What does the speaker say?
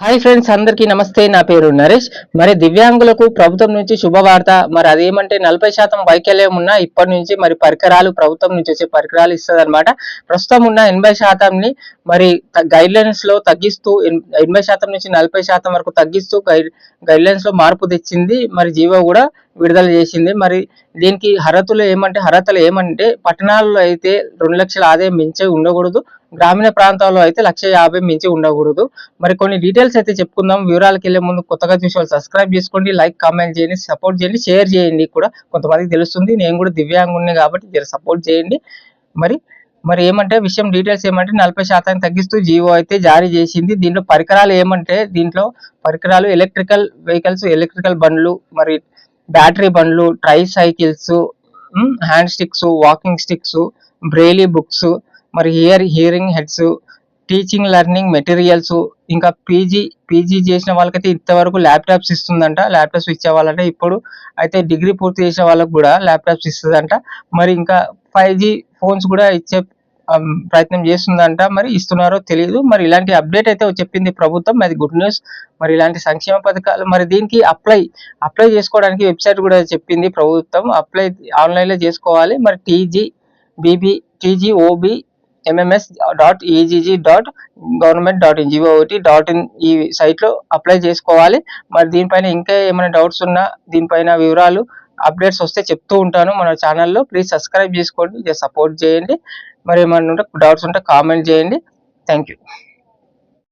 Hi friends అందరికీ నమస్తే. నా పేరు నరేష్. మరి దివ్యాంగులకు ప్రభుత్వం నుంచి శుభవార్త. మరి అదేమంటే నలభై శాతం వైకల్యం ఉన్న ఇప్పటి నుంచి మరి పరికరాలు ప్రభుత్వం నుంచి వచ్చే పరికరాలు ఇస్తుంది అనమాట ప్రస్తుతం ఉన్న ఎనభై శాతంని మరి గైడ్ లైన్స్లో తగ్గిస్తూ ఎనభై శాతం నుంచి నలభై శాతం వరకు తగ్గిస్తూ గైడ్ గైడ్ లైన్స్లో మార్పు తెచ్చింది. మరి జీవో కూడా విడుదల చేసింది. మరి దీనికి అర్హతలు ఏమంటే అర్హతలు ఏమంటే పట్టణాల్లో అయితే రెండు లక్షల ఆదాయం మించి ఉండకూడదు. గ్రామీణ ప్రాంతాల్లో అయితే లక్ష యాభై మించి ఉండకూడదు. మరి కొన్ని డీటెయిల్స్ అయితే చెప్పుకుందాం. వివరాలకు వెళ్ళే ముందు కొత్తగా చూసే వాళ్ళు సబ్స్క్రైబ్ చేసుకోండి లైక్ కామెంట్ చేయండి సపోర్ట్ చేయండి షేర్ చేయండి కూడా. కొంతమందికి తెలుస్తుంది నేను కూడా దివ్యాంగుని కాబట్టి సపోర్ట్ చేయండి. మరి మరి ఏమంటే విషయం డీటెయిల్స్ ఏమంటే నలభై శాతం తగ్గిస్తూ జియో అయితే జారీ చేసింది. దీంట్లో పరికరాలు ఏమంటే దీంట్లో పరికరాలు ఎలక్ట్రికల్ వెహికల్స్ ఎలక్ట్రికల్ బండ్లు మరి బ్యాటరీ బండ్లు tricycles hand sticks walking sticks braille books మరి here hearing heads teaching learning materials ఇంకా పీజీ పీజీ చేసిన వాళ్ళకైతే ఇంతవరకు ల్యాప్టాప్స్ ఇస్తుందంట. ల్యాప్టాప్స్ ఇచ్చే వాళ్ళంటే ఇప్పుడు అయితే డిగ్రీ పూర్తి చేసిన వాళ్ళకు కూడా ల్యాప్టాప్స్ ఇస్తుందంట. మరి ఇంకా ఫైవ్ జీ ఫోన్స్ కూడా ఇచ్చే ప్రయత్నం చేస్తుందంట. మరి ఇస్తున్నారో తెలియదు మరి ఇలాంటి అప్డేట్ అయితే చెప్పింది ప్రభుత్వం. అది గుడ్ న్యూస్. మరి ఇలాంటి సంక్షేమ పథకాలు మరి దీనికి అప్లై అప్లై చేసుకోవడానికి వెబ్సైట్ కూడా చెప్పింది ప్రభుత్వం. అప్లై ఆన్లైన్లో చేసుకోవాలి. మరి TG BB TG OB MMS dot EGG dot government dot in ఒకటి డాట్ ఇన్ ఈ సైట్లో అప్లై చేసుకోవాలి. మరి దీనిపైన ఇంకా ఏమైనా డౌట్స్ ఉన్నా దీనిపైన వివరాలు అప్డేట్స్ వస్తే చెప్తూ ఉంటాను మన ఛానల్లో. ప్లీజ్ సబ్స్క్రైబ్ చేసుకోండి. సపోర్ట్ చేయండి. మరి ఏమైనా ఉంటే డౌట్స్ ఉంటే కామెంట్ చేయండి. Thank you